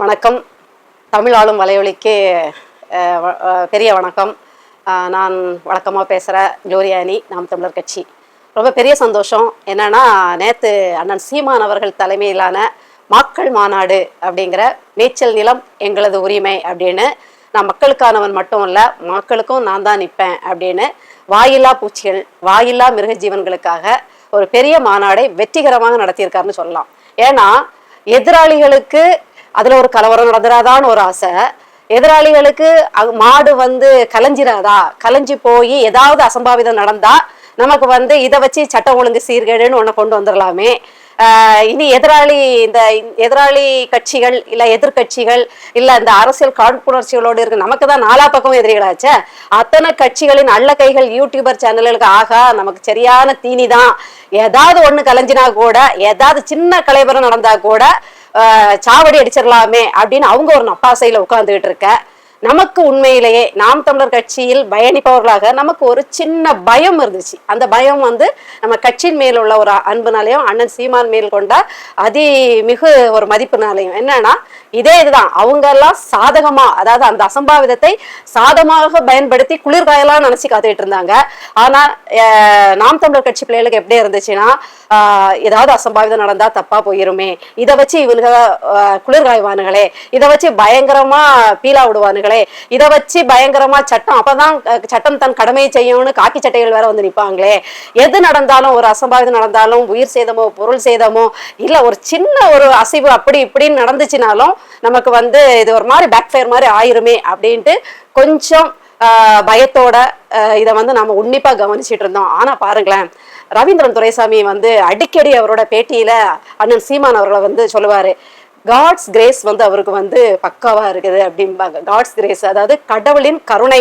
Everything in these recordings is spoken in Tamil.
வணக்கம். தமிழ் ஆளும் வலையொலிக்கு பெரிய வணக்கம். நான் வழக்கமாக பேசுகிற ஜோரியானி நாம் தமிழர் கட்சி. ரொம்ப பெரிய சந்தோஷம். என்னன்னா நேற்று அண்ணன் சீமான் அவர்கள் தலைமையிலான மக்கள் மாநாடு அப்படிங்கிற மேய்ச்சல் நிலம் எங்களது உரிமை அப்படின்னு நான் மக்களுக்கானவன் மட்டும் இல்லை மக்களுக்கும் நான் தான் நிற்பேன் அப்படின்னு வாயில்லா பூச்சிகள் வாயில்லா மிருக ஜீவன்களுக்காக ஒரு பெரிய மாநாடை வெற்றிகரமாக நடத்தியிருக்காருன்னு சொல்லலாம். ஏன்னா எதிராளிகளுக்கு அதுல ஒரு கலவரம் நடந்துடாதான்னு ஒரு ஆசை. எதிராளிகளுக்கு அ- மாடு வந்து கலைஞ்சிராதா? கலைஞ்சி போய் ஏதாவது அசம்பாவிதம் நடந்தா நமக்கு வந்து இதை வச்சு சட்டம் ஒழுங்கு சீர்கேடுன்னு ஒன்று கொண்டு வந்துடலாமே இனி எதிராளி இந்த எதிராளி கட்சிகள் இல்ல எதிர்க்கட்சிகள் இல்ல இந்த அரசியல் காழ்ப்புணர்ச்சிகளோடு இருக்கு. நமக்கு தான் நாலா பக்கம் எதிரிகளாச்சே. அத்தனை கட்சிகளின் அல்ல கைகள் யூடியூபர் சேனல்களுக்கு ஆகா நமக்கு சரியான தீனி தான் ஏதாவது ஒண்ணு கலைஞ்சினா கூட ஏதாவது சின்ன கலைவரம் நடந்தா கூட சாவடி அடிச்சிடலாமே அப்படின்னு அவங்க ஒரு நப்பாசையில உட்காந்துக்கிட்டு இருக்க. நமக்கு உண்மையிலேயே நாம் தமிழர் கட்சியில் பயணிப்பவர்களாக நமக்கு ஒரு சின்ன பயம் இருந்துச்சு. அந்த பயம் வந்து நம்ம கட்சியின் மேல் உள்ள ஒரு அன்புனாலையும் அண்ணன் சீமான் மேல் கொண்ட அதி மிகு ஒரு மதிப்புனாலையும். என்னன்னா இதே இதுதான். அவங்க எல்லாம் சாதகமா அதாவது அந்த அசம்பாவிதத்தை சாதகமாக பயன்படுத்தி குளிர்காயெல்லாம் நினைச்சு காத்துக்கிட்டு இருந்தாங்க. ஆனா நாம் தமிழர் கட்சி பிள்ளைகளுக்கு எப்படி இருந்துச்சுன்னா ஏதாவது அசம்பாவிதம் நடந்தா தப்பா போயிருமே. இதை வச்சு இவனுங்க குளிர்காய்வானுங்களே இதை வச்சு பயங்கரமா பீலா விடுவானுங்களே இதை வச்சு பயங்கரமா சட்டம் அப்பதான் சட்டம் தன் கடமையை செய்யும்னு காக்கி சட்டைகள் வேற வந்து நிப்பாங்களே. எது நடந்தாலும் ஒரு அசம்பாவிதம் நடந்தாலும் உயிர் சேதமோ பொருள் சேதமோ இல்ல ஒரு சின்ன ஒரு அசைவு அப்படி இப்படின்னு நடந்துச்சுனாலும் நமக்கு வந்து இது ஒரு மாதிரி பேக் ஃபயர் மாதிரி ஆயிருமே அப்படின்ட்டு கொஞ்சம் பயத்தோட இதை வந்து நம்ம உன்னிப்பா கவனிச்சிட்டு இருந்தோம். ஆனா பாருங்களேன் ரவீந்திரன் துரைசாமி வந்து அடிக்கடி அவரோட பேட்டியில அண்ணன் சீமான் அவர்களை வந்து சொல்லுவாரு காட்ஸ் கிரேஸ் வந்து அவருக்கு வந்து பக்காவா இருக்குது அப்படிம்பாங்க. காட்ஸ் கிரேஸ் அதாவது கடவுளின் கருணை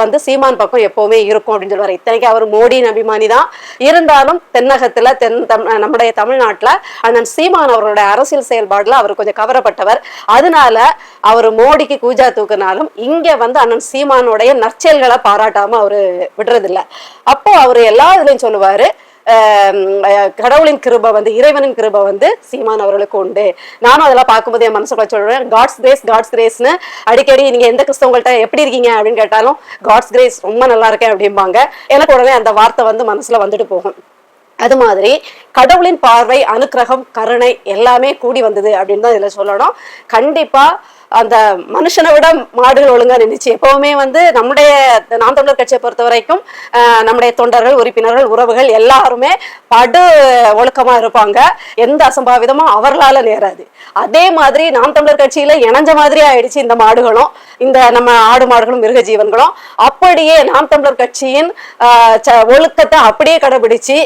வந்து சீமான் பக்கம் எப்பவுமே இருக்கும் அப்படின்னு சொல்லுவாரு. இத்தனைக்கு அவர் மோடியின் அபிமானி தான். இருந்தாலும் தென்னகத்துல தென் தம் நம்முடைய தமிழ்நாட்டுல அண்ணன் சீமான் அவரோட அரசியல் செயல்பாடுல அவர் கொஞ்சம் கவரப்பட்டவர். அதனால அவர் மோடிக்கு கூஜா தூக்குனாலும் இங்க வந்து அண்ணன் சீமானுடைய நற்செயல்களை பாராட்டாம அவரு விடுறதில்ல. அப்போ அவர் எல்லா இதுலயும் சொல்லுவாரு கடவுளின் கிருபை வந்து இறைவனின் கிருபை வந்து சீமான் அவர்களுக்கு உண்டு. நானும் அதெல்லாம் பார்க்கும்போது என் மனசுக்குள்ள சொல்றேன் காட்ஸ் கிரேஸ் காட்ஸ் கிரேஸ்னு அடிக்கடி நீங்க எந்த கிறிஸ்தவங்கள்ட்ட எப்படி இருக்கீங்க அப்படின்னு கேட்டாலும் காட்ஸ் கிரேஸ் ரொம்ப நல்லா இருக்கேன் அப்படிம்பாங்க. எனக்கு உடனே அந்த வார்த்தை வந்து மனசுல வந்துட்டு போகும். அது மாதிரி கடவுளின் பார்வை அனுக்கிரகம் கருணை எல்லாமே கூடி வந்தது அப்படின்னு தான் இதுல சொல்லணும். கண்டிப்பா அந்த மனுஷனை விட மாடுகள் ஒழுங்கா நின்றுச்சு எப்பவுமே வந்து நம்முடைய நாம் தமிழர் கட்சியை பொறுத்த வரைக்கும் நம்முடைய தொண்டர்கள் உறுப்பினர்கள் உறவுகள் எல்லாருமே படு ஒழுக்கமா இருப்பாங்க. எந்த அசம்பாவிதமும் அவர்களால நேராது. அதே மாதிரி நாம் தமிழர் கட்சியில இணைஞ்ச மாதிரி ஆயிடுச்சு இந்த மாடுகளும். இந்த நம்ம ஆடு மாடுகளும் மிருக ஜீவன்களும் அப்படியே நாம் தமிழர் கட்சியின் ச- ஒழுக்கத்தை அப்படியே கடைபிடிச்சு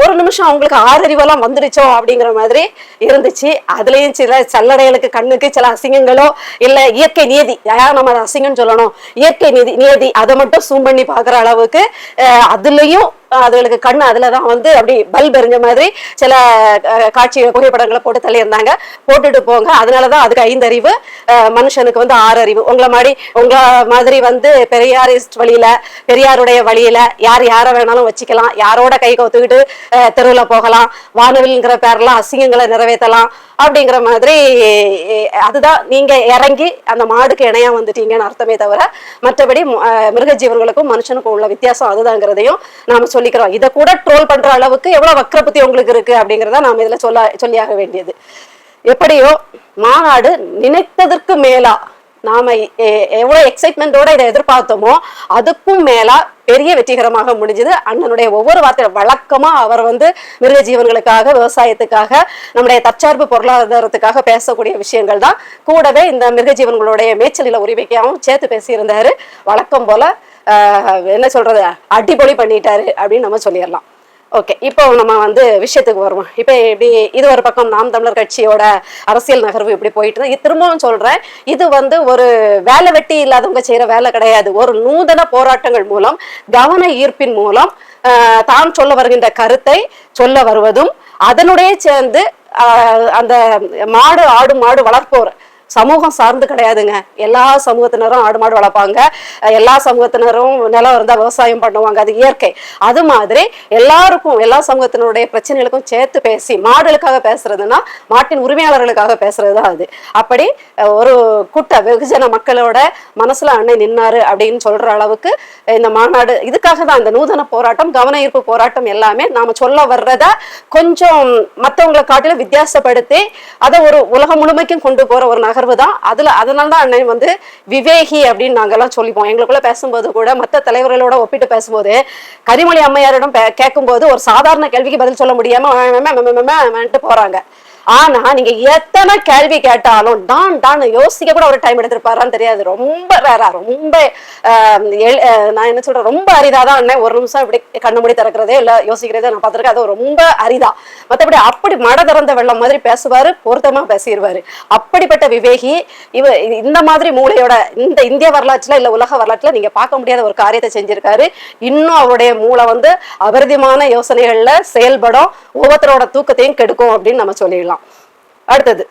ஒரு நிமிஷம் அவங்களுக்கு ஆறறிவெல்லாம் வந்துடுச்சோ அப்படிங்கிற மாதிரி இருந்துச்சு. அதுலேயும் சில சல்லடைகளுக்கு கண்ணுக்கு சில அசிங்கங்களோ இல்லை இயற்கை நியதி யார் நம்ம அதை அசிங்கம்னு சொல்லணும்? இயற்கை நிதி நியதி அதை மட்டும் சூம் பண்ணி பார்க்குற அளவுக்கு அதுலேயும் அதுகளுக்கு கண் அதுல தான் வந்து அப்படி பல்ப் எரிஞ்ச மாதிரி சில காட்சி புகைப்படங்களை போட்டு தள்ளியிருந்தாங்க. போட்டுட்டு போங்க. அதனாலதான் அதுக்கு ஐந்தறிவு மனுஷனுக்கு வந்து ஆறு அறிவு உங்களை மாதிரி உங்களை மாதிரி வந்து பெரியாரிஸ்ட் வழியில பெரியாருடைய வழியில யார் யாரை வேணாலும் வச்சுக்கலாம். யாரோட கை கொத்துக்கிட்டு தெருவில் போகலாம். வானவில்ங்கிற பேரெல்லாம் அசிங்கங்களை நிறைவேற்றலாம். அப்படிங்கிற மாதிரி அதுதான் நீங்க இறங்கி அந்த மாடுக்கு இணையா வந்துட்டீங்கன்னு அர்த்தமே தவிர மற்றபடி மிருகஜீவர்களுக்கும் மிருக மனுஷனுக்கும் உள்ள வித்தியாசம் அதுதாங்கிறதையும் நாம சொல்லிக்கிறோம். இதை கூட ட்ரோல் பண்ற அளவுக்கு எவ்வளவு வக்கர புத்தி உங்களுக்கு இருக்கு அப்படிங்கிறத நாம இதுல சொல்ல சொல்லியாக வேண்டியது. எப்படியோ மாநாடு நினைத்ததற்கு மேலா நாம எவ்வளவு எக்ஸைட்மெண்டோட இதை எதிர்பார்த்தோமோ அதுக்கும் மேலா பெரிய வெற்றிகரமாக முடிஞ்சது. அண்ணனுடைய ஒவ்வொரு வார்த்தையும் வழக்கமா அவர் வந்து மிருக ஜீவன்களுக்காக விவசாயத்துக்காக நம்முடைய தற்சார்பு பொருளாதாரத்துக்காக பேசக்கூடிய விஷயங்கள் தான். கூடவே இந்த மிருக ஜீவன்களுடைய மேய்ச்சலில உரிமைக்காகவும் சேர்த்து பேசியிருந்தாரு. வழக்கம் போல என்ன சொல்றது? அடிப்பொலி பண்ணிட்டாரு அப்படின்னு நம்ம சொல்லிடலாம். ஓகே இப்போ நம்ம வந்து விஷயத்துக்கு வருவோம். இப்போ இப்படி இது ஒரு பக்கம் நாம் தமிழர் கட்சியோட அரசியல் நகர்வு இப்படி போயிட்டு இருக்கு. திரும்பவும் சொல்றேன் இது வந்து ஒரு வேலை வெட்டி இல்லாதவங்க செய்யற வேலை கிடையாது. ஒரு நூதன போராட்டங்கள் மூலம் கவன ஈர்ப்பின் மூலம் தான் சொல்ல வருகின்ற கருத்தை சொல்ல வருவதும் அதனுடைய சேர்ந்து அந்த மாடு ஆடு மாடு வளர்ப்போர் சமூகம் சார்ந்து கிடையாதுங்க. எல்லா சமூகத்தினரும் ஆடு மாடு வளர்ப்பாங்க. எல்லா சமூகத்தினரும் நிலம் இருந்தால் விவசாயம் பண்ணுவாங்க. அது இயற்கை. அது மாதிரி எல்லாருக்கும் எல்லா சமூகத்தினருடைய பிரச்சனைகளுக்கும் சேர்த்து பேசி மாடுகளுக்காக பேசுறதுன்னா மாட்டின் உரிமையாளர்களுக்காக பேசுறது தான் அது. அப்படி ஒரு கூட்ட வெகுஜன மக்களோட மனசுல அண்ணன் நின்னாரு அப்படின்னு சொல்ற அளவுக்கு இந்த மாநாடு இதுக்காக தான் இந்த நூதன போராட்டம் கவன ஈர்ப்பு போராட்டம் எல்லாமே நாம சொல்ல வர்றத கொஞ்சம் மற்றவங்களை காட்டிலும் வித்தியாசப்படுத்தி அதை ஒரு உலகம் முழுமைக்கும் கொண்டு போற ஒரு நகர்வு தான் அதுல அதனால தான் அண்ணன் வந்து விவேகி அப்படின்னு நாங்கெல்லாம் சொல்லிப்போம். எங்களுக்குள்ள பேசும்போது கூட மற்ற தலைவர்களோட ஒப்பிட்டு பேசும்போது கரிமொழி அம்மையாரிடம் பே- கேட்கும்போது ஒரு சாதாரண கேள்விக்கு பதில் சொல்ல முடியாம மே- மே- ஆனா நீங்க எத்தனை கேள்வி கேட்டாலும் டான் டான் யோசிக்க கூட ஒரு டைம் எடுத்திருப்பாரான்னு தெரியாது. ரொம்ப வேற ரொம்ப நான் என்ன சொல்றேன் ரொம்ப அரிதாதான் அண்ணன் ஒரு நிமிஷம் இப்படி கண்ணு மூடி திறக்கிறதே இல்ல யோசிக்கிறதே நான் பார்த்திருக்கேன். அது ரொம்ப அரிதா. மத்தபடி அப்படி மட திறந்த வெள்ளம் மாதிரி பேசுவாரு பொருத்தமா பேசிடுவாரு அப்படிப்பட்ட விவேகி இவ இந்த மாதிரி மூளையோட இந்த இந்திய வரலாற்றுல இல்ல உலக வரலாற்றுல நீங்க பார்க்க முடியாத ஒரு காரியத்தை செஞ்சிருக்காரு. இன்னும் அவருடைய மூளை வந்து அபரிதமான யோசனைகள்ல செயல்படும் ஒவ்வொருத்தரோட தூக்கத்தையும் கெடுக்கும் அப்படின்னு நம்ம சொல்லிடலாம். அடுத்தது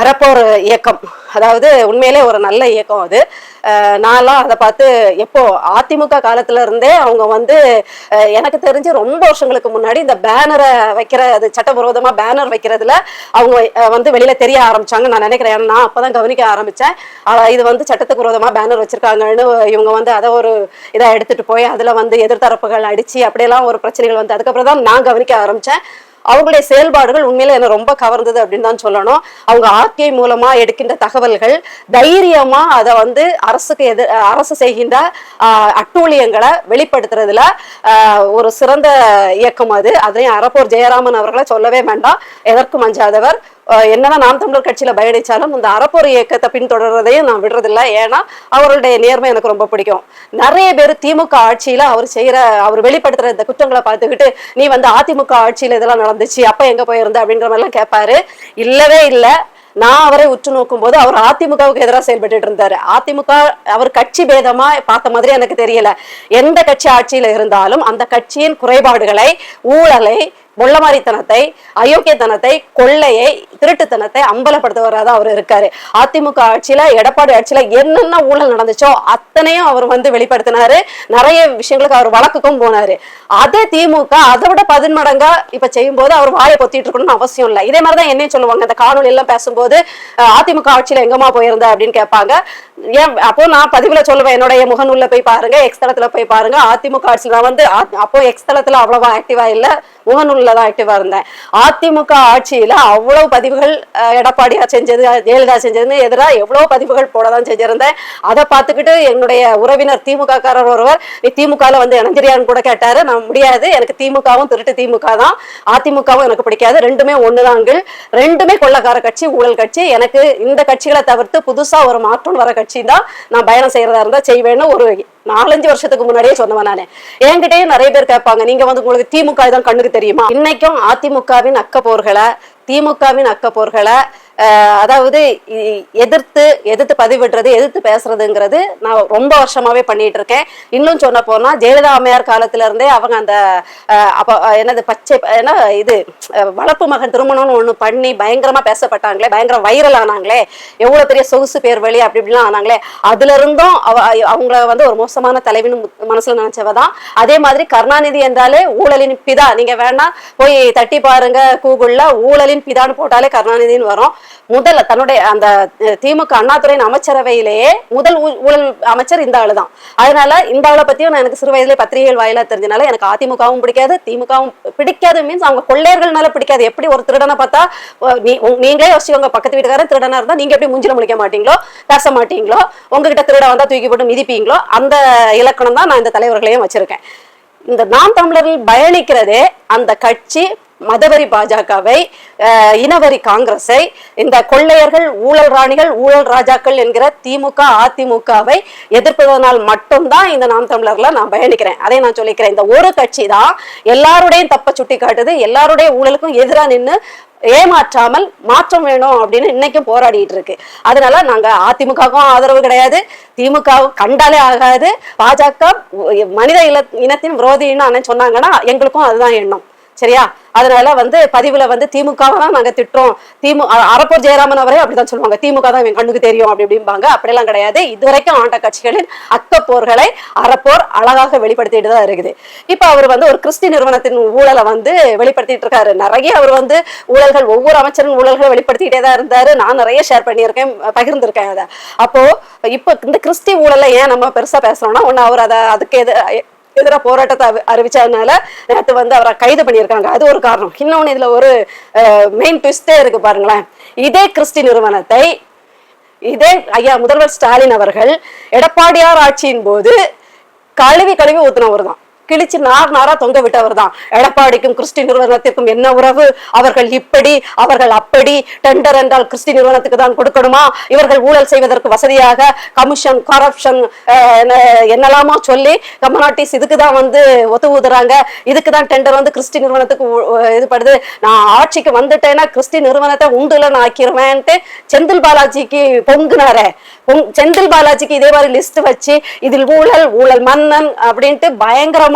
அறப்போர் இயக்கம். அதாவது உண்மையிலே ஒரு நல்ல இயக்கம் அது. நான்லாம் அதை பார்த்து எப்போ அதிமுக காலத்துல இருந்தே அவங்க வந்து எனக்கு தெரிஞ்சு ரொம்ப வருஷங்களுக்கு முன்னாடி இந்த பேனரை வைக்கிற அது சட்டவிரோதமா பேனர் வைக்கிறதுல அவங்க வந்து வெளியில தெரிய ஆரம்பிச்சாங்க நான் நினைக்கிறேன். ஏன்னா நான் அப்பதான் கவனிக்க ஆரம்பிச்சேன். இது வந்து சட்டத்துக்கு விரோதமா பேனர் வச்சிருக்காங்கன்னு இவங்க வந்து அதை ஒரு இதை எடுத்துட்டு போய் அதுல வந்து எதிர்த்தரப்புகள் அடிச்சு அப்படியெல்லாம் ஒரு பிரச்சனைகள் வந்து அதுக்கப்புறம் தான் நான் கவனிக்க ஆரம்பிச்சேன். அவங்களுடைய செயல்பாடுகள் உண்மையில என்ன ரொம்ப கவர்ந்தது அப்படின்னு தான் சொல்லணும். அவங்க ஆர்கே மூலமா எடுக்கின்ற தகவல்கள் தைரியமா அதை வந்து அரசுக்கு எதிர் அரசு செய்கின்ற அட்டூழியங்களை வெளிப்படுத்துறதுல ஒரு சிறந்த இயக்கம் அது. அதையும் அறப்போர் ஜெயராமன் அவர்களை சொல்லவே வேண்டாம். எதற்கும் அஞ்சாதவர். என்னதான் நாம் தமிழர் கட்சியில பயணிச்சாலும் இந்த அறப்போர் இயக்கத்தை பின்தொடர்றதையும் நான் விடுறதில்லை. ஏன்னா அவருடைய நேர்மை எனக்கு ரொம்ப பிடிக்கும். நிறைய பேர் திமுக ஆட்சியில அவர் செய்யற அவர் வெளிப்படுத்துற இந்த குற்றங்களை பார்த்துக்கிட்டு நீ வந்து அதிமுக ஆட்சியில இதெல்லாம் நடந்துச்சு அப்ப எங்க போயிருந்த? அப்படின்ற மாதிரிலாம் கேட்பாரு. இல்லவே இல்லை. நான் அவரை உற்று நோக்கும் போது அவர் அதிமுகவுக்கு எதிராக செயல்பட்டு இருந்தாரு. அதிமுக அவர் கட்சி பேதமா பார்த்த மாதிரி எனக்கு தெரியல. எந்த கட்சி ஆட்சியில இருந்தாலும் அந்த கட்சியின் குறைபாடுகளை ஊழலை முள்ளமாரித்தனத்தை அயோக்கியத்தனத்தை கொள்ளையை திருட்டுத்தனத்தை அம்பலப்படுத்துவராக அவர் இருக்காரு. அதிமுக ஆட்சியில எடப்பாடி ஆட்சியில என்னென்ன ஊழல் நடந்துச்சோ அத்தனையும் அவர் வந்து வெளிப்படுத்தினாரு. நிறைய விஷயங்களுக்கு அவர் வழக்குக்கும் போனாரு. அதே திமுக அதை விட பதின்மடங்கா இப்ப செய்யும் போது அவர் வாயை பொத்திட்டு இருக்கணும்னு அவசியம் இல்லை. இதே மாதிரிதான் என்னையும் சொல்லுவாங்க இந்த காணொலி எல்லாம் பேசும்போது அதிமுக ஆட்சியில எங்கம்மா போயிருந்த அப்படின்னு கேட்பாங்க. ஏன் அப்போ நான் பதிவுல சொல்லுவேன் என்னுடைய முகநூல்ல போய் பாருங்க எக்ஸ் தளத்துல போய் பாருங்க. அதிமுக ஆட்சியில வந்து அப்போ எக்ஸ் தளத்துல அவ்வளவா ஆக்டிவா இல்ல முகநூல்ல தான் ஆக்டிவா இருந்தேன். அதிமுக ஆட்சியில அவ்வளவு பதிவுகள் எடப்பாடியார் செஞ்சது ஜெயலலிதா செஞ்சதுன்னு எதிராக எவ்வளவு பதிவுகள் போட தான் செஞ்சிருந்தேன். அதை பார்த்துக்கிட்டு என்னுடைய உறவினர் திமுக காரர் ஒருவர் நீ திமுகவில் வந்து இணைஞ்சிரியான்னு கூட கேட்டார். நான் முடியாது. எனக்கு திமுகவும் திருட்டு திமுக தான். அதிமுகவும் எனக்கு பிடிக்காது. ரெண்டுமே ஒண்ணுதாங்கள் ரெண்டுமே கொள்ளக்கார கட்சி ஊழல் கட்சி. எனக்கு இந்த கட்சிகளை தவிர்த்து புதுசாக ஒரு மாற்றம் வர கட்சி தான் நான் பயணம் செய்கிறதா இருந்தால் செய்வேன்னு ஒரு நாலஞ்சு வருஷத்துக்கு முன்னாடியே சொன்னவன் நானே. என்கிட்டயே நிறைய பேர் கேட்பாங்க நீங்க வந்து உங்களுக்கு திமுக தான் கண்ணுக்கு தெரியுமா? இன்னைக்கும் அதிமுகவின் அக்கப்போர்களை திமுகவின் அக்கப்போர்களை அதாவது எதிர்த்து எதிர்த்து பதிவிடுறது எதிர்த்து பேசுறதுங்கிறது நான் ரொம்ப வருஷமாவே பண்ணிட்டு இருக்கேன் இன்னும் சொன்ன போனா ஜெயலலிதா அம்மையார் காலத்துல இருந்தே அவங்க அந்த அப்போ என்னது பச்சை என்ன இது வளர்ப்பு மகன் திருமணம்னு ஒண்ணு பண்ணி பயங்கரமா பேசப்பட்டாங்களே பயங்கர வைரல் ஆனாங்களே எவ்வளவு பெரிய சொகுசு பேர் வழி அப்படி இப்படிலாம் ஆனாங்களே அதுல இருந்தும் அவ- அவங்கள வந்து ஒரு மோசமான தலைவின்னு மனசுல நினைச்சவ தான். அதே மாதிரி கருணாநிதி என்றாலே ஊழலின் பிதா. நீங்க வேணா போய் தட்டி பாருங்க கூகுள்ல ஊழலின் பிதான்னு போட்டாலே கருணாநிதின்னு வரும். முதல்ல தன்னுடைய அந்த திமுக அண்ணாதுறையின் அமைச்சரவையிலேயே முதல் ஊ- ஊழல் அமைச்சர் இந்த ஆளு தான். அதனால இந்த ஆளை பத்தியும் நான் எனக்கு சிறு வயதுல பத்திரிகைகள் வாயிலா தெரிஞ்சனால எனக்கு அதிமுகவும் பிடிக்காது திமுகவும் பிடிக்காது மீன்ஸ் அவங்க கொள்ளையர்கள்னால பிடிக்காது. எப்படி ஒரு திருடனை பார்த்தா நீ உங்க- நீங்களே யோசிச்சுக்கோங்க பக்கத்து வீட்டுக்காரன் திருடனா இருந்தா நீங்க எப்படி முஞ்சில முழிக்க மாட்டீங்களோ பேச மாட்டீங்களோ உங்ககிட்ட திருட வந்தா தூக்கி போட்டு மிதிப்பீங்களோ அந்த இலக்கணம் தான் நான் இந்த தலைவர்களையும் வச்சிருக்கேன். இந்த நாம் தமிழர்கள் பயணிக்கிறதே அந்த கட்சி மதவரி பாஜகவை இனவரி காங்கிரஸை இந்த கொள்ளையர்கள் ஊழல் ராணிகள் ஊழல் ராஜாக்கள் என்கிற திமுக அதிமுகவை எதிர்ப்பதனால் மட்டும்தான் இந்த நாம் தமிழர்ல நான் பயணிக்கிறேன். அதை நான் சொல்லிக்கிறேன். இந்த ஒரு கட்சி தான் எல்லாருடையும் தப்ப சுட்டி காட்டுது எல்லாருடைய ஊழலுக்கும் எதிராக நின்று ஏமாற்றாமல் மாற்றம் வேணும் அப்படின்னு இன்னைக்கும் போராடிட்டு இருக்கு. அதனால நாங்க அதிமுகவுக்கும் ஆதரவு கிடையாது. திமுக கண்டாலே ஆகாது. பாஜக மனித இல இனத்தின் விரோதின்னு சொன்னாங்கன்னா எங்களுக்கும் அதுதான் எண்ணம். சரியா? அதனால வந்து பதிவுல வந்து திமுகவை தான் நாங்க திட்டுறோம். திமு அறப்போர் ஜெயராமன் அவரே அப்படிதான் சொல்லுவாங்க. திமுக தான் என் கண்ணுக்கு தெரியும் அப்படி அப்படிம்பாங்க அப்படியெல்லாம் கிடையாது. இதுவரைக்கும் ஆண்ட கட்சிகளின் அக்கப்போர்களை அறப்போர் அழகாக வெளிப்படுத்திட்டு தான் இருக்குது. இப்ப அவர் வந்து ஒரு கிறிஸ்டி நிறுவனத்தின் ஊழலை வந்து வெளிப்படுத்திட்டு இருக்காரு. நிறைய அவர் வந்து ஊழல்கள் ஒவ்வொரு அமைச்சரும் ஊழல்களை வெளிப்படுத்திட்டே தான் இருந்தாரு. நான் நிறைய ஷேர் பண்ணியிருக்கேன் பகிர்ந்திருக்கேன் அதை. அப்போ இப்போ இந்த கிறிஸ்டி ஊழலை ஏன் நம்ம பெருசா பேசுறோம்னா ஒண்ணு அவர் அதை அதுக்கு எது எதிராக போராட்டத்தை அறிவிச்சதுனால நேற்று வந்து அவரை கைது பண்ணியிருக்காங்க. அது ஒரு காரணம். இன்னொன்று இதுல ஒரு மெயின் ட்விஸ்டே இருக்கு பாருங்களேன். இதே கிறிஸ்டி நிறுவனத்தை இதே ஐயா முதல்வர் ஸ்டாலின் அவர்கள் எடப்பாடியார் ஆட்சியின் போது கழுவி கழுவி ஊத்துனவர் தான் கிழிச்சு நார் நாரா தொங்க விட்டவர் தான் எடப்பாடிக்கும் கிறிஸ்டி நிறுவனத்திற்கும் என்ன உறவு? அவர்கள் இப்படி அவர்கள் அப்படி. டெண்டர் என்றால் கிறிஸ்டி நிறுவனத்துக்கு தான் கொடுக்கணுமா? இவர்கள் ஊழல் செய்வதற்கு வசதியாக கமிஷன் கரப்ஷன் என்னெல்லாமோ சொல்லி கமநாட்டிஸ் இதுக்கு தான் வந்து ஒத்து ஊதுறாங்க இதுக்கு தான் டெண்டர் வந்து கிறிஸ்டி நிறுவனத்துக்கு இதுபடுது. நான் ஆட்சிக்கு வந்துட்டேன்னா கிறிஸ்டி நிறுவனத்தை உண்டுல நான் ஆக்கிடுவேன்ட்டு செந்தில் பாலாஜிக்கு பொங்குனாரே. பொங்- செந்தில் பாலாஜிக்கு இதே மாதிரி லிஸ்ட் வச்சு இதில் ஊழல் ஊழல் மன்னன் அப்படின்ட்டு பயங்கரமா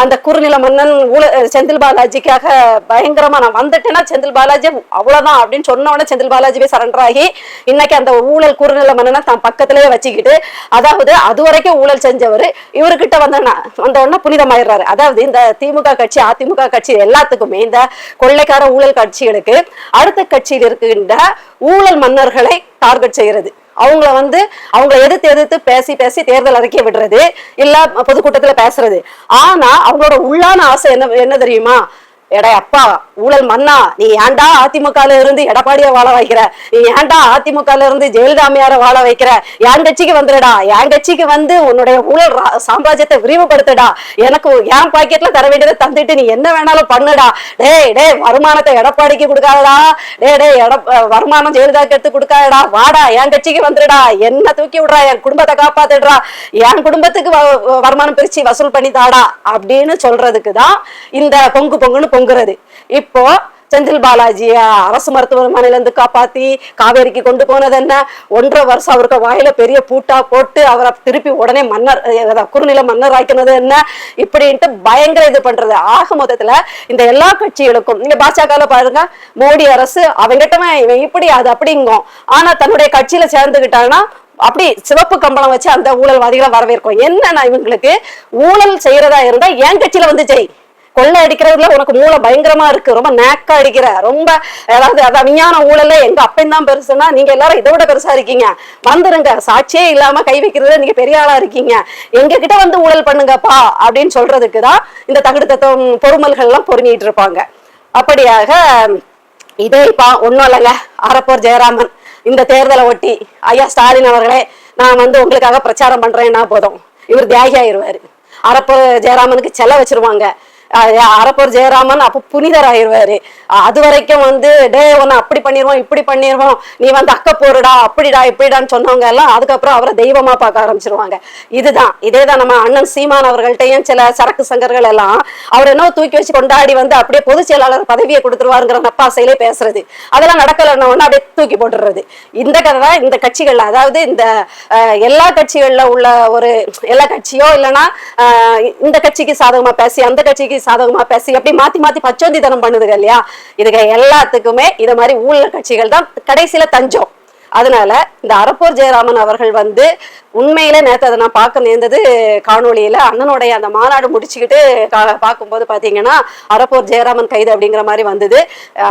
அந்த குறுநில மன்னன் ஊழ செந்தில் பாலாஜிக்காக பயங்கரமா நான் வந்துட்டேன்னா செந்தில் பாலாஜி அவ்வளவுதான் அப்படின்னு சொன்ன உடனே செந்தில் பாலாஜி போய் சரண்டர் ஆகி இன்னைக்கு அந்த ஊழல் குறுநில மன்னனை தான் பக்கத்திலேயே வச்சுக்கிட்டு அதாவது அது வரைக்கும் ஊழல் செஞ்சவர் இவர்கிட்ட வந்த வந்த உடனே புனிதமாயிடுறாரு. அதாவது இந்த திமுக கட்சி அதிமுக கட்சி எல்லாத்துக்குமே இந்த கொள்ளைக்கார ஊழல் கட்சிகளுக்கு அடுத்த கட்சியில் இருக்கின்ற ஊழல் மன்னர்களை டார்கெட் செய்யறது. அவங்கள வந்து அவங்கள எதிர்த்து எதிர்த்து பேசி பேசி தேர்தல் அறிக்கை விடுறது இல்ல பொதுக்கூட்டத்துல பேசுறது. ஆனா அவங்களோட உள்ளான ஆசை என்ன என்ன தெரியுமா? எடா அப்பா ஊழல் மன்னா நீ ஏன்டா அதிமுகல இருந்து எடப்பாடிய வாழ வைக்கிற? நீ ஏன்டா அதிமுகல இருந்து ஜெயலலிதாமையார வாழ வைக்கிற? என் கட்சிக்கு வந்துடுடா என் கட்சிக்கு வந்து உன்னுடைய ஊழல் சாம்ராஜ்யத்தை விரிவுபடுத்துடா. எனக்கு என் பாக்கெட்ல தர வேண்டியதை தந்துட்டு நீ என்ன வேணாலும் பண்ணுடா. டேய் டே வருமானத்தை எடப்பாடிக்கு கொடுக்காதடா. டே டே எட வருமானம் ஜெயலலிதாக்கு எடுத்து கொடுக்காதடா. வாடா என் கட்சிக்கு வந்துடுடா என்ன தூக்கி விடுறா என் குடும்பத்தை காப்பாத்துடுறா. என் குடும்பத்துக்கு வ- வருமானம் பிரிச்சு வசூல் பண்ணி தாடா அப்படின்னு சொல்றதுக்கு தான் இந்த பொங்கு பொங்குன்னு தொங்குறது. இப்போ செந்தில் பாலாஜிய அரசு மருத்துவமனையில இருந்து காப்பாத்தி காவேரிக்கு கொண்டு போனது என்ன? ஒன்றரை வருஷம் அவருக்கு வாயில பெரிய பூட்டா போட்டு அவரை திருப்பி உடனே மன்னர் அதான் குறுநில மன்னர் ஆக்கினது என்ன? இப்படின்ட்டு பயங்கர இது பண்றது. ஆக மொத்தத்துல இந்த எல்லா கட்சிகளுக்கும் இங்க பாஜகல பாருங்க மோடி அரசு அவங்கிட்டவன் இவன் இப்படி அது அப்படிங்கும். ஆனா தன்னுடைய கட்சியில சேர்ந்துகிட்டாங்கன்னா அப்படி சிவப்பு கம்பளம் வச்சு அந்த ஊழல்வாதிகளை வரவேற்கும். என்னன்னா இவங்களுக்கு ஊழல் செய்யறதா இருந்தா என் கட்சியில வந்து ஜெய். கொள்ளை அடிக்கிறதுல உனக்கு மூளை பயங்கரமா இருக்கு. ரொம்ப நேக்கா அடிக்கிற. ரொம்ப அதாவது அதான் விஞ்ஞான ஊழல்ல எங்க அப்பன் தான் பெருசுன்னா நீங்க எல்லாரும் இதை விட பெருசா இருக்கீங்க. வந்துருங்க. சாட்சியே இல்லாம கை வைக்கிறதுல நீங்க பெரிய ஆளா இருக்கீங்க. எங்க கிட்ட வந்து ஊழல் பண்ணுங்கப்பா அப்படின்னு சொல்றதுக்கு தான் இந்த தகுடு தத்துவம் பொறுமல்கள் எல்லாம் பொறுமிட்டு இருப்பாங்க. அப்படியாக இதே இப்ப ஒண்ணும் இல்லைங்க. அறப்போர் ஜெயராமன் இந்த தேர்தலை ஒட்டி ஐயா ஸ்டாலின் அவர்களே நான் வந்து உங்களுக்காக பிரச்சாரம் பண்றேன்னா போதும். இவர் தியாகி ஆயிடுவாரு அறப்போர் ஜெயராமனுக்கு செல்ல வச்சிருவாங்க. அரப்பூர் ஜெயராமன் அப்ப புனிதர் ஆயிடுவாரு அது வரைக்கும் வந்து டே உன்னை அப்படி பண்ணிடுவோம் இப்படி பண்ணிடுவோம் நீ வந்து அக்க போருடா அப்படிடா இப்படிடான்னு சொன்னவங்க எல்லாம் அதுக்கப்புறம் அவரை தெய்வமா பார்க்க ஆரம்பிச்சிருவாங்க. இதுதான் இதேதான் நம்ம அண்ணன் சீமான் அவர்கள்ட்டையும் சில சரக்கு சங்கர்கள் எல்லாம் அவர் என்ன தூக்கி வச்சு கொண்டாடி வந்து அப்படியே பொதுச் செயலாளர் பதவியை கொடுத்துருவாருங்கிற நப்பாசையிலே பேசுறது. அதெல்லாம் நடக்கலன்னு உடனே அப்படியே தூக்கி போட்டுறது. இந்த கதை தான் இந்த கட்சிகள்ல அதாவது இந்த எல்லா கட்சிகள்ல உள்ள ஒரு எல்லா கட்சியோ இல்லைன்னா இந்த கட்சிக்கு சாதகமா பேசி அந்த கட்சிக்கு சாதகமா பேசி அப்படி மாத்தி மாத்தி பச்சோந்தித்தனம் பண்ணுதுங்க இல்லையா? இதுக்கு எல்லாத்துக்குமே இது மாதிரி ஊழல் கட்சிகள் தான் கடைசியில தஞ்சம். அதனால இந்த அறப்போர் ஜெயராமன் அவர்கள் வந்து உண்மையில நேற்று அதை நான் பார்க்க நேர்ந்தது காணொலியில அண்ணனுடைய அந்த மாநாடு முடிச்சுக்கிட்டு கா- பார்க்கும்போது பாத்தீங்கன்னா அறப்போர் ஜெயராமன் கைது அப்படிங்கிற மாதிரி வந்தது.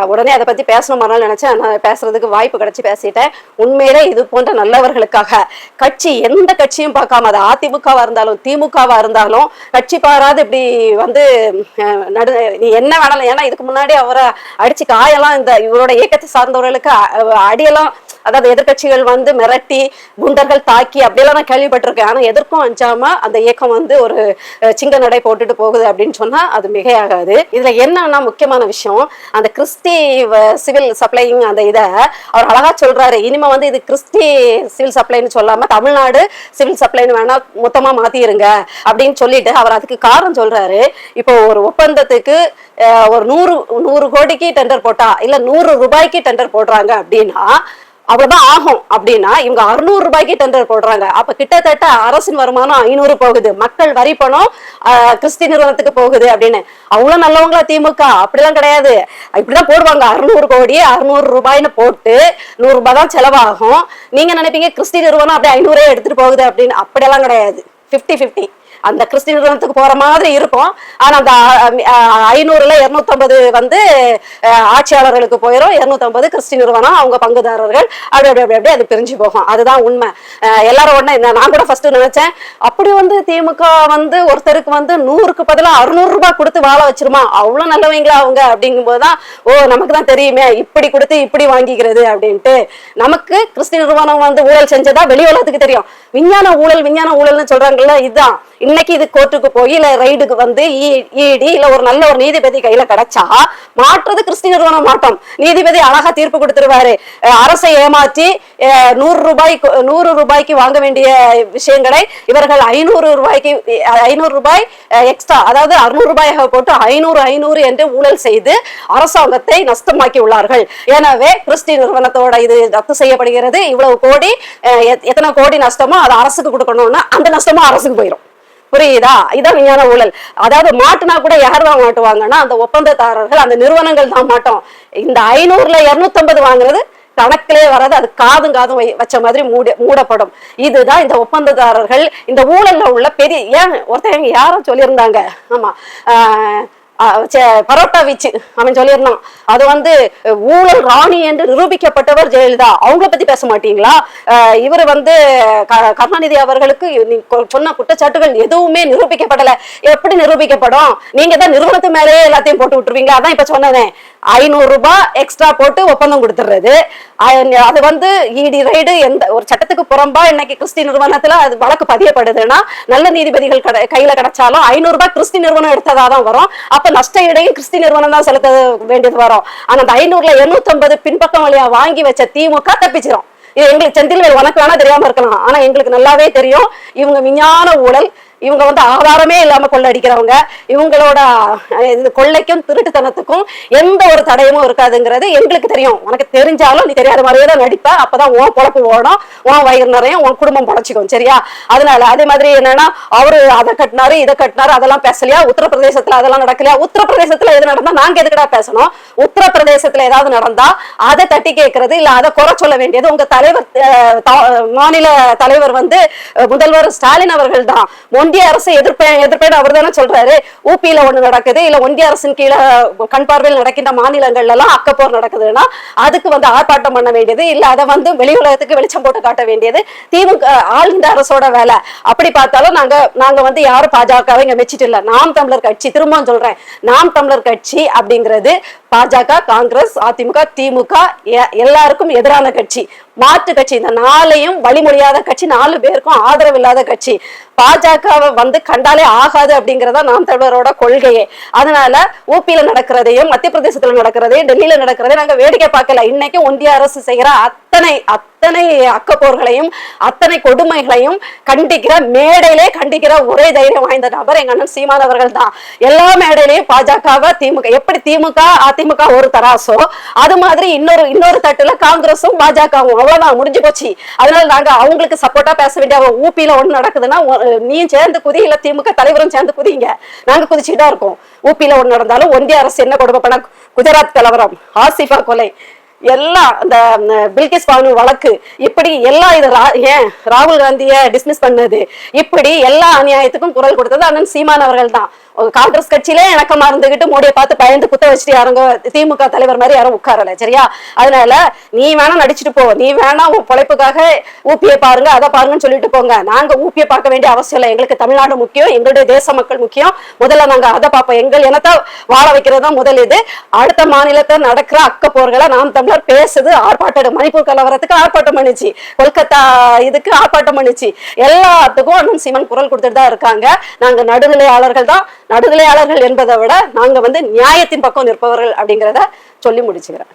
உடனே அதை பத்தி பேசணும் மறுநாள் நினைச்சேன். நான் பேசுறதுக்கு வாய்ப்பு கிடைச்சி பேசிட்டேன். உண்மையிலே இது போன்ற நல்லவர்களுக்காக கட்சி எந்த கட்சியும் பார்க்காம அது அதிமுகவா இருந்தாலும் திமுகவா இருந்தாலும் கட்சி பாராது இப்படி வந்து நடு நீ என்ன வேணாலும் ஏன்னா இதுக்கு முன்னாடி அவரை அடிச்சு காயெல்லாம் இந்த இவரோட இயக்கத்தை சார்ந்தவர்களுக்கு அடியெல்லாம் அதாவது எதிர்க்கட்சிகள் வந்து மிரட்டி குண்டர்கள் தாக்கி அப்படியெல்லாம் நான் கேள்விப்பட்டிருக்கேன். ஆனா எதற்கும் அஞ்சாம அந்த இயக்கம் வந்து ஒரு சிங்க நடை போட்டுட்டு போகுது அப்படின்னு சொன்னா அது மிகையாகாது. இதுல என்னன்னா முக்கியமான விஷயம் அந்த கிறிஸ்டி சிவில் சப்ளைங் அந்த இதை அவர் அழகா சொல்றாரு. இனிமே வந்து இது கிறிஸ்டி சிவில் சப்ளைன்னு சொல்லாம தமிழ்நாடு சிவில் சப்ளைன்னு வேணா மொத்தமா மாத்திருங்க அப்படின்னு சொல்லிட்டு அவர் அதுக்கு காரணம் சொல்றாரு. இப்போ ஒரு ஒப்பந்தத்துக்கு ஒரு நூறு நூறு கோடிக்கு டெண்டர் போட்டா இல்ல நூறு ரூபாய்க்கு டெண்டர் போடுறாங்க அப்படின்னா அவ்வளவுதான் ஆகும் அப்படின்னா இவங்க அறுநூறு ரூபாய்க்கு டெண்டர் போடுறாங்க. அப்ப கிட்டத்தட்ட அரசின் வருமானம் ஐநூறு போகுது. மக்கள் வரி பணம் கிறிஸ்டி நிறுவனத்துக்கு போகுது அப்படின்னு. அவ்வளவு நல்லவங்களா திமுக? அப்படிலாம் கிடையாது. இப்படிதான் போடுவாங்க. அறுநூறு கோடி அறுநூறு ரூபாய்னு போட்டு நூறு ரூபாய் தான் செலவாகும். நீங்க நினைப்பீங்க கிறிஸ்டி நிறுவனம் அப்படியே ஐநூறே எடுத்துட்டு போகுது அப்படின்னு? அப்படியெல்லாம் கிடையாது. 50 50 அந்த கிறிஸ்டின் நிறுவனத்துக்கு போற மாதிரி இருக்கும். ஆனா அந்த ஐநூறுல இருநூத்தம்பது வந்து ஆட்சியாளர்களுக்கு போயிடும் இருநூத்தம்பது கிறிஸ்டி நிறுவனம் அவங்க பங்குதாரர்கள். அப்படி அப்படி அப்படி அப்படி அது பிரிஞ்சு போகும். அதுதான் உண்மை. எல்லாரும் உடனே நான் நான் கூட ஃபர்ஸ்ட் நினைச்சேன் அப்படி வந்து திமுக வந்து ஒருத்தருக்கு வந்து நூறுக்கு பதிலா அறுநூறு ரூபாய் கொடுத்து வாழ வச்சிருமா? அவ்வளவு நல்லவங்களா அவங்க அப்படிங்கும்போது தான் ஓ நமக்கு தான் தெரியுமே இப்படி கொடுத்து இப்படி வாங்கிக்கிறது அப்படின்ட்டு. நமக்கு கிறிஸ்டி நிறுவனம் வந்து ஊழல் செஞ்சதா வெளி உலகத்துக்கு தெரியும். விஞ்ஞான ஊழல் விஞ்ஞான ஊழல்னு சொல்றாங்கல்ல இதுதான். இன்னைக்கு இது கோர்ட்டுக்கு போய் இல்ல ரைடுக்கு வந்து இடி இல்ல ஒரு நல்ல ஒரு நீதிபதி கையில கிடைச்சா மாற்றுறது கிறிஸ்டி நிறுவனம் மாட்டோம் நீதிபதி அழகா தீர்ப்பு கொடுத்துருவாரு. அரசை ஏமாற்றி நூறு ரூபாய் நூறு ரூபாய்க்கு வாங்க வேண்டிய விஷயங்களை இவர்கள் ஐநூறு ரூபாய்க்கு ஐநூறு ரூபாய் எக்ஸ்ட்ரா அதாவது அறுநூறு ரூபாயாக போட்டு ஐநூறு ஐநூறு என்று ஊழல் செய்து அரசாங்கத்தை நஷ்டமாக்கி உள்ளார்கள் எனவே கிறிஸ்டி நிறுவனத்தோட இது ரத்து செய்யப்படுகிறது. இவ்வளவு கோடி எத்- எத்தனை கோடி நஷ்டமோ அது அரசுக்கு கொடுக்கணும்னா அந்த நஷ்டமும் அரசுக்கு போயிடும் புரியுதா? இதான் விஞ்ஞான ஊழல். அதாவது மாட்டுனா கூட யார் தான் மாட்டுவாங்கன்னா அந்த ஒப்பந்ததாரர்கள் அந்த நிறுவனங்கள் தான் மாட்டோம். இந்த ஐநூறுல இருநூத்தம்பது வாங்குறது கணக்கிலே வராது அது காதும் காதும் வை- வச்ச மாதிரி மூட மூடப்படும். இதுதான் இந்த ஒப்பந்ததாரர்கள் இந்த ஊழல்ல உள்ள பெரிய ஏன் ஒருத்தங்க யாரும் சொல்லியிருந்தாங்க? ஆமா. ஆஹ் பரோட்டா வீச்சு அவன் சொல்லியிருந்தான் அது வந்து ஊழல் ராணி என்று நிரூபிக்கப்பட்டவர் ஜெயலலிதா. அவங்கள பத்தி பேச மாட்டீங்களா? இவர் வந்து க- கருணாநிதி அவர்களுக்கு சொன்ன குற்றச்சாட்டுகள் எதுவுமே நிரூபிக்கப்படல. எப்படி நிரூபிக்கப்படும்? நீங்க தான் நிறுவனத்து மேலேயே எல்லாத்தையும் போட்டு விட்டுருவீங்க. அதான் இப்ப சொன்னதேன் ஐநூறு ரூபாய் எக்ஸ்ட்ரா போட்டு ஒப்பந்தம் கொடுத்துறது அது வந்து இடி ரைடு எந்த ஒரு சட்டத்துக்கு புறம்பா இன்னைக்கு கிறிஸ்டி நிறுவனத்துல அது வழக்கு பதியப்படுதுன்னா நல்ல நீதிபதிகள் கையில கிடைச்சாலும் ஐநூறு ரூபாய் கிறிஸ்டி நிறுவனம் எடுத்ததா தான் வரும். அப்ப நஷ்ட ஈடையும் கிறிஸ்தி நிறுவனம் தான் செலுத்த வேண்டியது வரும். ஆனா அந்த ஐநூறுல எண்ணூத்தி ஐம்பது பின்பக்கம் வழியா வாங்கி வச்ச திமுக தப்பிச்சிடும் இது எங்களுக்கு செந்தில்வேல் உனக்கு வேணா தெரியாம இருக்கலாம். ஆனா எங்களுக்கு நல்லாவே தெரியும். இவங்க விஞ்ஞான ஊழல் இவங்க வந்து ஆதாரமே இல்லாம கொள்ளடிக்கிறவங்க இவங்களோட இந்த இது கொள்ளைக்கும் திருட்டுத்தனத்துக்கும் எந்த ஒரு தடயமும் இருக்காதுங்கிறது எங்களுக்கு தெரியும். உனக்கு தெரிஞ்சாலும் நீ தெரியாத மாதிரியே தான் நடிப்ப. அப்பதான் உன் பொழப்பு ஓடும். உன் வயிறு நிறையும். உன் குடும்பம் பொழைச்சிக்கும். சரியா? அதனால அதே மாதிரி என்னன்னா அவரு அதை கட்டினாரு இதை கட்டினாரு அதெல்லாம் பேசலையா? உத்தரப்பிரதேசத்துல அதெல்லாம் நடக்கலையா? உத்தரப்பிரதேசத்துல எது நடந்தா நாங்க எதுக்குடா பேசணும்? உத்தரப்பிரதேசத்துல ஏதாவது நடந்தா அதை தட்டி கேட்கறது இல்ல அதை குறை சொல்ல வேண்டியது உங்க தலைவர் மாநில தலைவர் வந்து முதல்வர் ஸ்டாலின் அவர்கள் தான் ஒன்றிய அரசு எதிர்ப்பேன் எதிர்ப்பேன் அவர் தானே சொல்றாரு. ஊபியில ஒண்ணு நடக்குது இல்ல ஒன்றிய அரசின் கீழே கண் பார்வையில் நடக்கின்ற மாநிலங்கள்ல எல்லாம் அக்கப்போர் நடக்குதுன்னா அதுக்கு வந்து ஆர்ப்பாட்டம் பண்ண வேண்டியது இல்ல அதை வந்து வெளி உலகத்துக்கு வெளிச்சம் போட்டு காட்ட வேண்டியது திமுக ஆளுகின்ற அரசோட வேலை. அப்படி பார்த்தாலும் நாங்க நாங்க வந்து யாரும் பாஜகவை இங்க மெச்சிட்டு இல்ல. நாம் தமிழர் கட்சி திரும்பவும் சொல்றேன் நாம் தமிழர் கட்சி அப்படிங்கிறது பாஜக காங்கிரஸ் அதிமுக திமுக எல்லாருக்கும் எதிரான கட்சி. மாற்று கட்சி. இந்த நாளையும் வழிமொழியாத கட்சி நாலு பேருக்கும் ஆதரவு இல்லாத கட்சி. பாஜகவை வந்து கண்டாலே ஆகாது அப்படிங்கறதா நாம் தமிழரோட கொள்கையே. அதனால ஊபியில நடக்கிறதையும் மத்திய பிரதேசத்துல நடக்கிறதையும் டெல்லியில நடக்கிறதையும் நாங்க வேடிக்கை பார்க்கல. இன்னைக்கு ஒன்றிய அரசு செய்யற அத்தனை அத்தனை அக்கப்போர்களையும் அத்தனை கொடுமைகளையும் கண்டிக்கிற மேடையிலே கண்டிக்கிற ஒரே தைரியம் வாய்ந்த நபர் எங்க அண்ணன் சீமான் அவர்கள் தான் எல்லா மேடையிலையும் பாஜகவை திமுக எப்படி திமுக அதிமுக ஒரு தராசோ அது மாதிரி இன்னொரு இன்னொரு தட்டுல காங்கிரஸும் பாஜகவும். அவ்வளவுதான் முடிஞ்சு போச்சு. அதனால நாங்க அவங்களுக்கு சப்போர்ட்டா பேச வேண்டிய அவ ஊபியில ஒண்ணு நடக்குதுன்னா நீயும் சேர்ந்து குதி இல்ல திமுக தலைவரும் சேர்ந்து குதிங்க. நாங்க குதிச்சுட்டு தான் இருக்கோம். ஊபியில ஒண்ணு நடந்தாலும் ஒன்றிய அரசு என்ன கொடுமை பண்ண குஜராத் கலவரம் ஆசிஃபா கொலை. எல்லா அந்த பில்கிஸ் பானு வழக்கு இப்படி எல்லா இது ரா- ஏன் ராகுல் காந்தியை டிஸ்மிஸ் பண்ணது இப்படி எல்லா அநியாயத்துக்கும் குரல் கொடுத்தது அண்ணன் சீமான் அவர்கள் தான் காங்கிரஸ் கட்சியிலே இணக்கமா இருந்துகிட்டு மோடியை பார்த்து பயந்து குத்த வச்சுட்டு யாருங்க திமுக தலைவர் மாதிரி யாரும் உட்காரல சரியா? அதனால நீ வேணா நடிச்சுட்டு போ நீ வேணா உன் பொழைப்புக்காக ஊப்பியை பாருங்க அதை பாருங்கன்னு சொல்லிட்டு போங்க. நாங்க ஊப்பியை பார்க்க வேண்டிய அவசியம் இல்லை. எங்களுக்கு தமிழ்நாடு முக்கியம் எங்களுடைய தேச மக்கள் முக்கியம். முதல்ல நாங்க அதை பார்ப்போம். எங்கள் இனத்தை வாழ வைக்கிறது தான் முதல் இது. அடுத்த மாநிலத்தை நடக்கிற அக்க போர்களை நாம் தமிழர் பேசுது ஆர்ப்பாட்டம். மணிப்பூர் கலவரத்துக்கு ஆர்ப்பாட்டம் பண்ணுச்சு கொல்கத்தா இதுக்கு ஆர்ப்பாட்டம் பண்ணுச்சு எல்லாத்துக்கும் அண்ணன் சீமன் குரல் கொடுத்துட்டு தான் இருக்காங்க. நாங்க நடுநிலையாளர்கள் தான். நடுநிலையாளர்கள் என்பதை விட நாங்க வந்து நியாயத்தின் பக்கம் நிற்பவர்கள் அப்படிங்கிறத சொல்லி முடிச்சுக்கிறேன்.